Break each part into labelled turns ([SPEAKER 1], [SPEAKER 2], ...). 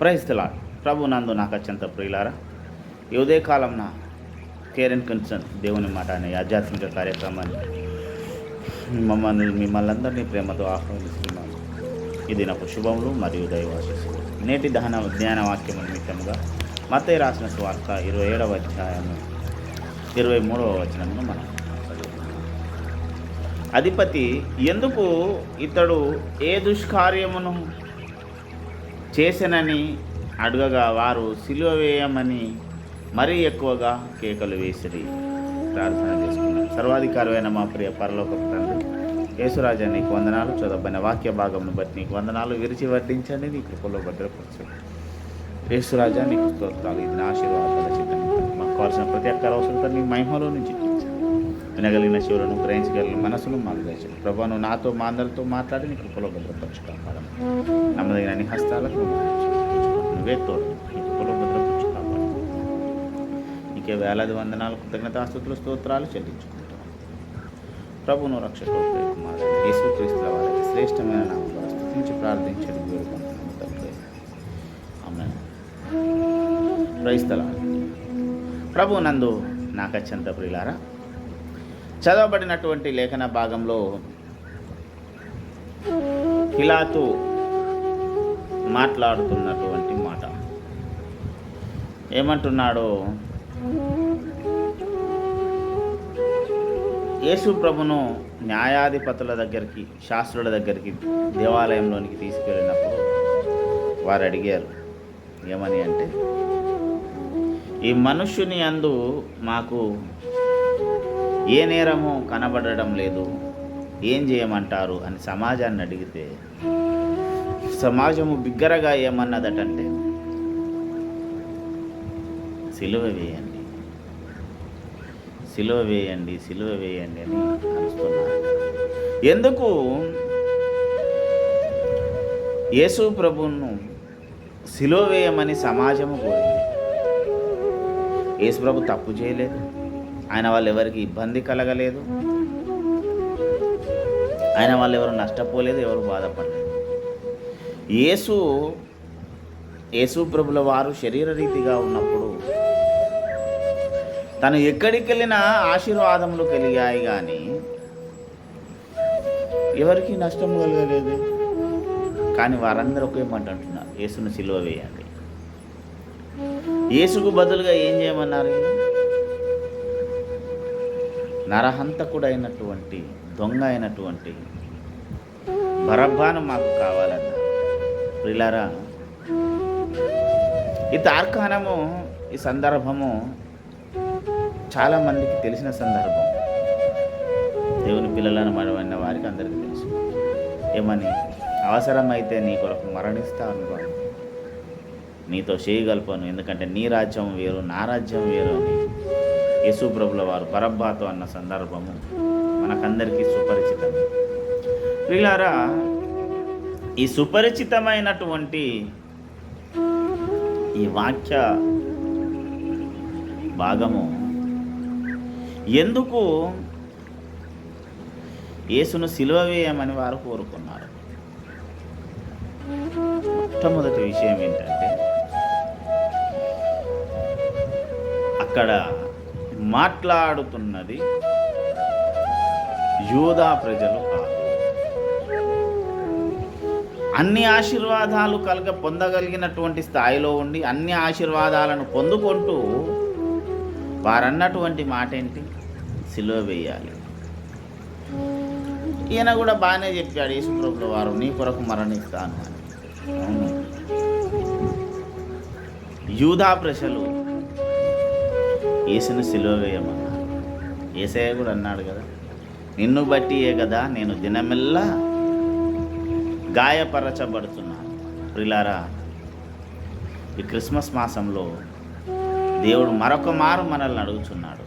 [SPEAKER 1] ప్రైస్తలా ప్రభు నందు నాకు అత్యంత ప్రియులారా ఈ ఉదయకాలం కేర్ అండ్ కన్సర్న్ దేవుని మాట అనే ఆధ్యాత్మిక కార్యక్రమాన్ని మమ్మల్ని మిమ్మల్ని అందరినీ ప్రేమతో ఆహ్వానిస్తున్నాను ఇది నాకు శుభములు మరియు దైవాశిస్సులు. నేటి దహన జ్ఞాన వాక్యం నిమిత్తంగా మతయ్య రాసిన స్వార్థ ఇరవై ఏడవ అధ్యాయము ఇరవై మూడవ వచనమును మనం అధిపతి ఎందుకు ఇతడు ఏ దుష్కార్యమును చేసెనని అడగగా వారు సిలువ వేయమని మరీ ఎక్కువగా కేకలు వేసిరి. ప్రార్థన చేసుకున్నాం. సర్వాధికారమైన మా ప్రియ పరలోక తండ్రి యేసురాజా నీకు వందనాలు. చదవబడిన వాక్య భాగంను బట్టి నీకు వందనాలు. విరిచి వర్ధించండి నీ కృపలో భద్రపరచండి యేసురాజా నీకు స్తోత్రాలు. ఇది నా ఆశీర్వాదాల చిత్తం. మాకు కావాల్సిన ప్రతి ఒక్క అవసరం నీ మహిమలో నుంచి వినగలిగిన శివులను గ్రహించగలిగిన మనసును మాకు దయచేయండి. ప్రభా నువ్వు నాతో మా అందరితో మాట్లాడి నీ కృపలో భద్రపరచు కాపాడము నమ్మదగిన అన్ని హస్తాలకు నువ్వే తోడు. నీ కృపలో భద్రపరచు కాపాడు నీకే వేలాది వందనాలు కృతజ్ఞతాస్తుతులు స్తోత్రాలు చెల్లించుకుంటాం ప్రభును రక్షకుడు యేసుక్రీస్తుల వారికి శ్రేష్టమైన నామం స్థుతించి ప్రార్థించడం వేడుకుంటున్నాము తండ్రి. ఆమె క్రైస్తల ప్రభు నందు నాకు అత్యంత ప్రియులారా చదవబడినటువంటి లేఖన భాగంలో పిలాతు మాట్లాడుతున్నటువంటి మాట. ఏమంటున్నాడో? యేసు ప్రభును న్యాయాధిపతుల దగ్గరికి శాస్త్రుల దగ్గరికి దేవాలయంలోనికి తీసుకెళ్ళినప్పుడు వారు అడిగారు ఏమని అంటే ఈ మనుష్యుని అందు మాకు ఏ నేరము కనబడడం లేదు. ఏం చేయమంటారు అని సమాజాన్ని అడిగితే సమాజము బిగ్గరగా ఏమన్నదటంటే సిలువ వేయండి. సిలువ వేయండి సిలువ వేయండి అని ఎందుకు? యేసు ప్రభువును సిలువ వేయమని సమాజము కోరింది. యేసు ప్రభు తప్పు చేయలేదు. ఆయన వాళ్ళు ఎవరికి ఇబ్బంది కలగలేదు. ఆయన వాళ్ళు ఎవరు నష్టపోలేదు ఎవరు బాధపడలేదు. యేసు యేసు ప్రభుల వారు శరీర రీతిగా ఉన్నప్పుడు తను ఎక్కడికి వెళ్ళినా ఆశీర్వాదములు కలిగాయి కానీ ఎవరికి నష్టం కలగలేదు. కానీ వారందరూ ఒకే మాట అంటున్నారు యేసును సిలువ వేయండి. యేసుకు బదులుగా ఏం చేయమన్నారు? నరహంతకుడైనటువంటి దొంగ అయినటువంటి బరబ్బాను మాకు కావాలన్న. ప్రిలారా ఈ తార్కాణము ఈ సందర్భము చాలా మందికి తెలిసిన సందర్భం. దేవుని పిల్లలను మనమైన వారికి అందరికీ తెలుసు. ఏమని? అవసరమైతే నీ కొరకు మరణిస్తాను బాబు. నీతో చేయగలుపాను ఎందుకంటే నీ రాజ్యం వేరు నా రాజ్యం వేరు అని యేసుప్రభుల వారు బరబ్బాతో అన్న సందర్భము మనకందరికీ సుపరిచితం వీళ్ళారా ఈ సుపరిచితమైనటువంటి ఈ వాక్య భాగము ఎందుకు యేసును సిలువ వేయమని వారు కోరుకున్నారు? మొట్టమొదటి విషయం ఏంటంటే అక్కడ మాట్లాడుతున్నది యూదా ప్రజలు కాదు. అన్ని ఆశీర్వాదాలు కలగ పొందగలిగినటువంటి స్థాయిలో ఉండి అన్ని ఆశీర్వాదాలను పొందుకుంటూ వారన్నటువంటి మాట ఏంటి సిలువ వేయాలి. ఈయన కూడా బాగానే చెప్పాడు యేసుప్రభుల వారు నీ కొరకు మరణిస్తాను అని. యూధా యూదా ప్రజలు ఏసును సిలువ వేయమన్నారు ఏసయ్య కూడా అన్నాడు కదా నిన్ను బట్టియే కదా నేను దినమెల్లా గాయపరచబడుతున్నాను ప్రిలారా ఈ క్రిస్మస్ మాసంలో దేవుడు మరొక మారు మనల్ని అడుగుతున్నాడు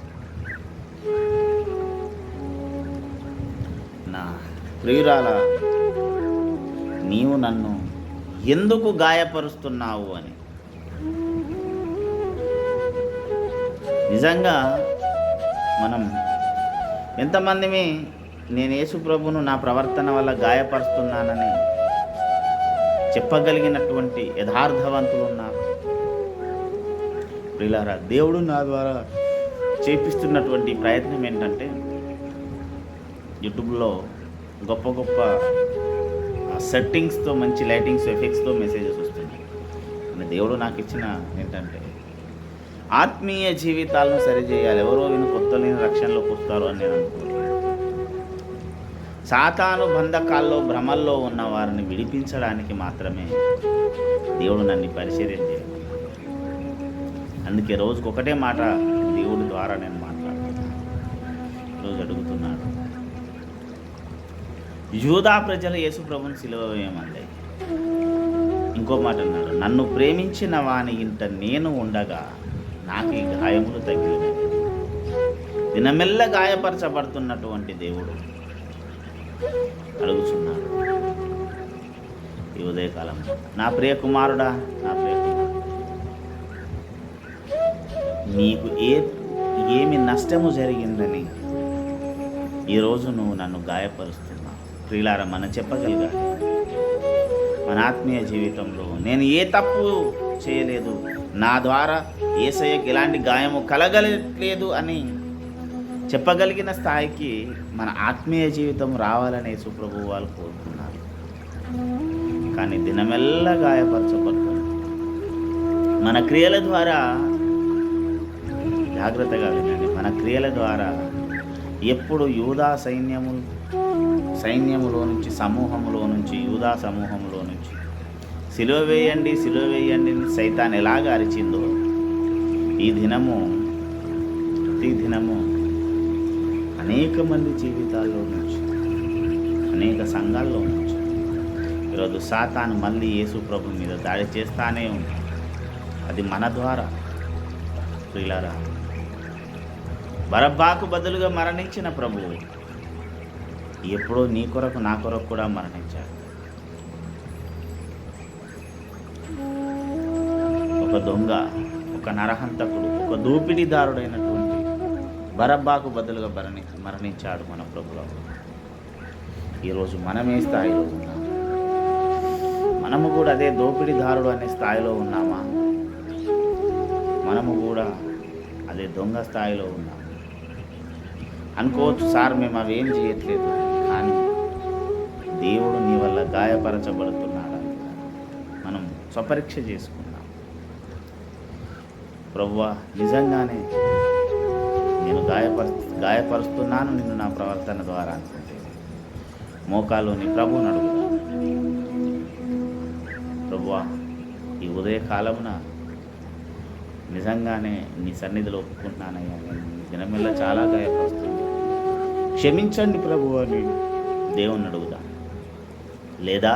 [SPEAKER 1] నా ప్రియురాల నీవు నన్ను ఎందుకు గాయపరుస్తున్నావు అని నిజంగా మనం ఎంతమందిమి నేను యేసు ప్రభును నా ప్రవర్తన వల్ల గాయపరుస్తున్నానని చెప్పగలిగినటువంటి యథార్థవంతులు ఉన్నారు. ప్రిలారా దేవుడు నా ద్వారా చేపిస్తున్నటువంటి ప్రయత్నం ఏంటంటే యూట్యూబ్లో గొప్ప గొప్ప సెట్టింగ్స్తో మంచి లైటింగ్స్ ఎఫెక్ట్స్తో మెసేజెస్ వస్తున్నాయి. దేవుడు నాకు ఇచ్చిన ఏంటంటే ఆత్మీయ జీవితాలను సరిచేయాలి. ఎవరో విని కొత్త లేని రక్షణలోకి వస్తారు అని నేను అనుకుంటున్నాను. సాతాను బంధకాల్లో భ్రమల్లో ఉన్న వారిని విడిపించడానికి మాత్రమే దేవుడు నన్ను ఈ అందుకే రోజుకు ఒకటే మాట దేవుడి ద్వారా నేను మాట్లాడుతున్నాను. రోజు అడుగుతున్నాడు యూదా ప్రజలు యేసు ప్రభుని సిలువ ఇంకో మాట అన్నాడు. నన్ను ప్రేమించిన వాని ఇంత నేను ఉండగా నాకు ఈ గాయములు తగిలిన దినమెల్ల గాయపరచబడుతున్నటువంటి దేవుడు అడుగుచున్నాడు. ఈ ఉదయకాలం నా ప్రియ కుమారుడా నా ప్రియ కుమారుడా నీకు ఏ ఏమి నష్టము జరిగిందని ఈరోజు నువ్వు నన్ను గాయపరుస్తున్నావు. ప్రియులారా మనం చెప్పగలిగాడు మన ఆత్మీయ జీవితంలో నేను ఏ తప్పు చేయలేదు. నా ద్వారా ఏసయ్యకి ఎలాంటి గాయము కలగలేదు అని చెప్పగలిగిన స్థాయికి మన ఆత్మీయ జీవితం రావాలని సుప్రభు వాళ్ళు కోరుకున్నారు. కానీ దినమెల్లా గాయపరచబడుతుంది మన క్రియల ద్వారా జాగ్రత్తగా వినండి. మన క్రియల ద్వారా ఎప్పుడు యూదా సైన్యము సైన్యములో నుంచి సమూహంలో నుంచి యూదా సమూహంలో నుంచి సిలువ వేయండి సిలువ వేయండి సైతాన్ ఎలాగ అరిచిందో ఈ దినము ప్రతి దినము అనేక మంది జీవితాల్లో నుంచి అనేక సంఘాల్లో నుంచి ఈరోజు సాతాను మళ్ళీ యేసు ప్రభు మీద దాడి చేస్తానే ఉంది. అది మన ద్వారా. ప్రియులారా బరబ్బాకు బదులుగా మరణించిన ప్రభువు ఎప్పుడో నీ కొరకు నా కొరకు కూడా మరణించాడు. ఒక దొంగ ఒక నరహంతకుడు ఒక దోపిడీదారుడైనటువంటి బరబ్బాకు బదులుగా మరణి మరణించాడు మన ప్రభులో. ఈరోజు మనమే స్థాయిలో ఉన్నాం. మనము కూడా అదే దోపిడీదారుడు అనే స్థాయిలో ఉన్నామా? మనము కూడా అదే దొంగ స్థాయిలో ఉన్నాం. అనుకోవచ్చు సార్ మేము అవేం చేయట్లేదు కానీ దేవుడు నీ వల్ల గాయపరచబడుతున్నాడు మనం స్వపరీక్ష చేసుకున్నాం ప్రభువా నిజంగానే నేను గాయపరు గాయపరుస్తున్నాను నిన్ను నా ప్రవర్తన ద్వారా అనుకుంటే మోకాలోని ప్రభువుని అడుగుతాను ప్రభువా ఈ ఉదయకాలమున నిజంగానే నీ సన్నిధిలో ఒప్పుకుంటున్నానయ్యా. నేను దినమిల్ల చాలా గాయపరుస్తుంది క్షమించండి ప్రభు అని దేవుణ్ణి అడుగుదా లేదా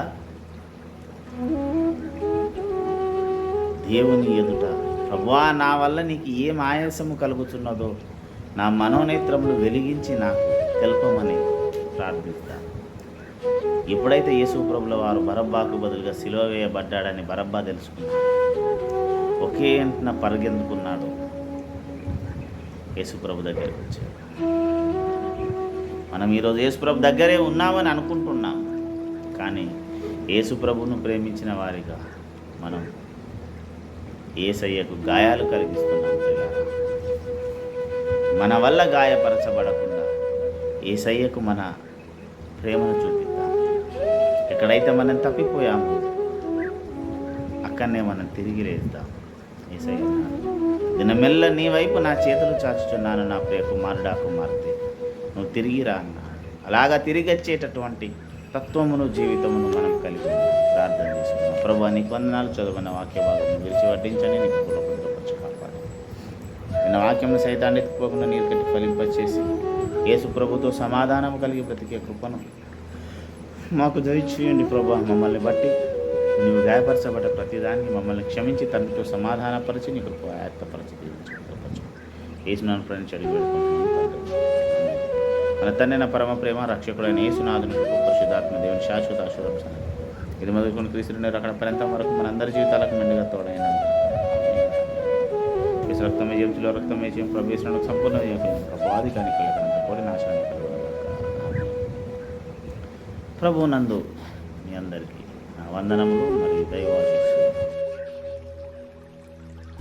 [SPEAKER 1] దేవుని ఎదుట ప్రభువా నా వల్ల నీకు ఏం ఆయాసము కలుగుతున్నదో నా మనోనేత్రములు వెలిగించి నాకు తెలపమని ప్రార్థిస్తాను. ఎప్పుడైతే యేసు ప్రభుల వారు బరబ్బాకు బదులుగా సిలువ వేయబడ్డాడని బరబ్బా తెలుసుకున్నాడు ఒకే అంటున్న పరిగెందుకున్నాడు. యేసుప్రభు దగ్గరికి వచ్చాడు. మనం ఈరోజు యేసుప్రభు దగ్గరే ఉన్నామని అనుకుంటున్నాం కానీ యేసుప్రభును ప్రేమించిన వారిగా మనం ఏసయ్యకు గాయాలు కలిగిస్తున్నాం మన వల్ల గాయపరచబడకుండా ఏసయ్యకు మన ప్రేమను చూపిద్దాం. ఎక్కడైతే మనం తప్పిపోయామో అక్కడనే మనం తిరిగి లేద్దాం. ఏసయ్య దినమెల్ల నీ వైపు నా చేతులు చాచుచున్నాను నా ప్రియ కుమారుడా కుమార్తె. నువ్వు తిరిగి రా అలాగా తిరిగి వచ్చేటటువంటి తత్వమును జీవితమును మనం కలిగి ప్రార్థన చేసుకున్నాం ప్రభు నీ వందనాలు చదువుకున్న వాక్య భాగం విరిచి వడ్డించని నీకు పూర్వపరచు కాపాడు. నిన్న వాక్యం సైతాన్ని ఎత్తుకోకుండా నీరు కట్టి ఫలింపచేసి యేసు ప్రభుతో సమాధానం కలిగి బ్రతికే కృపను మాకు దయచేయండి ప్రభా. మమ్మల్ని బట్టి నువ్వు గాయపరచబడ్డ ప్రతిదాన్ని మమ్మల్ని క్షమించి తండ్రితో సమాధానపరిచి నీ కృప ఆయత్తపరిచి దీవించు ఏసునాను ప్రణించి అడిగి పెట్టుకుంటున్నాను మన తండ్రిన పరమ ప్రేమ రక్షకుడైన యేసునాథుని కృప పరిశుద్ధాత్మ దేవుని శాశ్వత ఆశీర్వచన ఇది మొదలుకొని క్రీస్తుని అక్కడ పర్యంతం వరకు మనందరి జీవితాలకు మెండుగా తోడైన రక్తం రక్తమే రక్తం రక్తమే జీవం సంపూర్ణ ప్రభాది కానీ కోడి కలగడం ప్రభు నందు మీ అందరికీ వందనములు మరియు దైవ